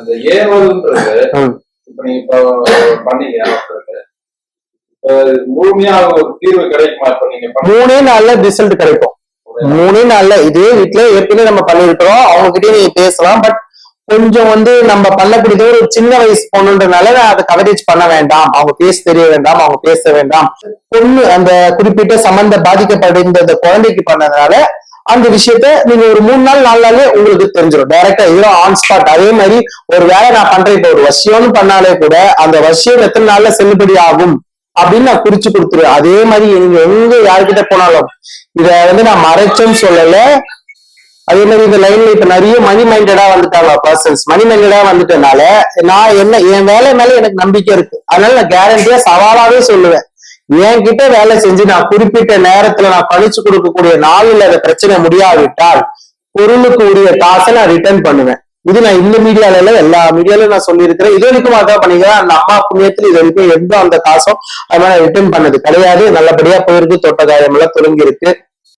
இந்த ஏவல்ன்றது. இப்ப நீங்க பண்ணீங்க முழுமையா ஒரு தீர்வு கிடைக்குமா இப்ப நீங்க மூணே நாள்ல ரிசல்ட் கிடைக்கும். மூணே நாள்ல இதே வீட்ல ஏற்கனவே நம்ம பண்ணிருக்கிறோம் அவங்க கிட்டயே நீங்க பேசலாம். பட் கொஞ்சம் வந்து நம்ம பண்ணக்கூடியது ஒரு சின்ன வயசு பொண்ணுன்றனால நான் அதை கவரேஜ் பண்ண வேண்டாம். அவங்க பேச தெரிய வேண்டாம். அவங்க பேச வேண்டாம். பொண்ணு அந்த குறிப்பிட்ட சம்பந்த பாதிக்கப்பட்ட அந்த குழந்தைக்கு பண்ணதுனால அந்த விஷயத்த நீங்க ஒரு மூணு நாள் நாலு நாளே உங்களுக்கு தெரிஞ்சிடும் டைரக்டா இதெல்லாம் ஆன் ஸ்பாட் அதே மாதிரி ஒரு வேலை நான் பண்றேன். இப்ப ஒரு வசியம்னு பண்ணாலே கூட அந்த வசியம் எத்தனை நாள்ல செல்லுபடி ஆகும் அப்படின்னு நான் குறிச்சு கொடுத்துருவேன். அதே மாதிரி நீங்க எங்க யார்கிட்ட போனாலும் இத வந்து நான் மறைச்சேன்னு சொல்லல. அதே மாதிரி இந்த லைன்ல இப்ப நிறைய மணி மைண்டடா வந்துட்டாங்க பர்சன்ஸ் மணி மைண்டடா வந்துட்டனால நான் என்ன என் வேலை மேல எனக்கு நம்பிக்கை இருக்கு. அதனால நான் கேரண்டியா சவாலாவே சொல்லுவேன். என்கிட்ட வேலை செஞ்சு நான் குறிப்பிட்ட நேரத்துல நான் பணிச்சு கொடுக்கக்கூடிய நாளில் அந்த பிரச்சனை முடியாவிட்டால் பொருளுக்கு உரிய காசை நான் ரிட்டர்ன் பண்ணுவேன். இது நான் இந்த மீடியால இல்ல எல்லா மீடியாலும் நான் சொல்லியிருக்கிறேன். இது வரைக்கும் அதான் பண்ணிக்கிறேன் அந்த அம்மா புண்ணியத்தில் இது வரைக்கும் எந்த அந்த காசும் அது மாதிரி ரிட்டர்ன் பண்ணது கிடையாது. நல்லபடியா போயிருக்கு தொட்ட எல்லாம் தொடங்கி இருக்கு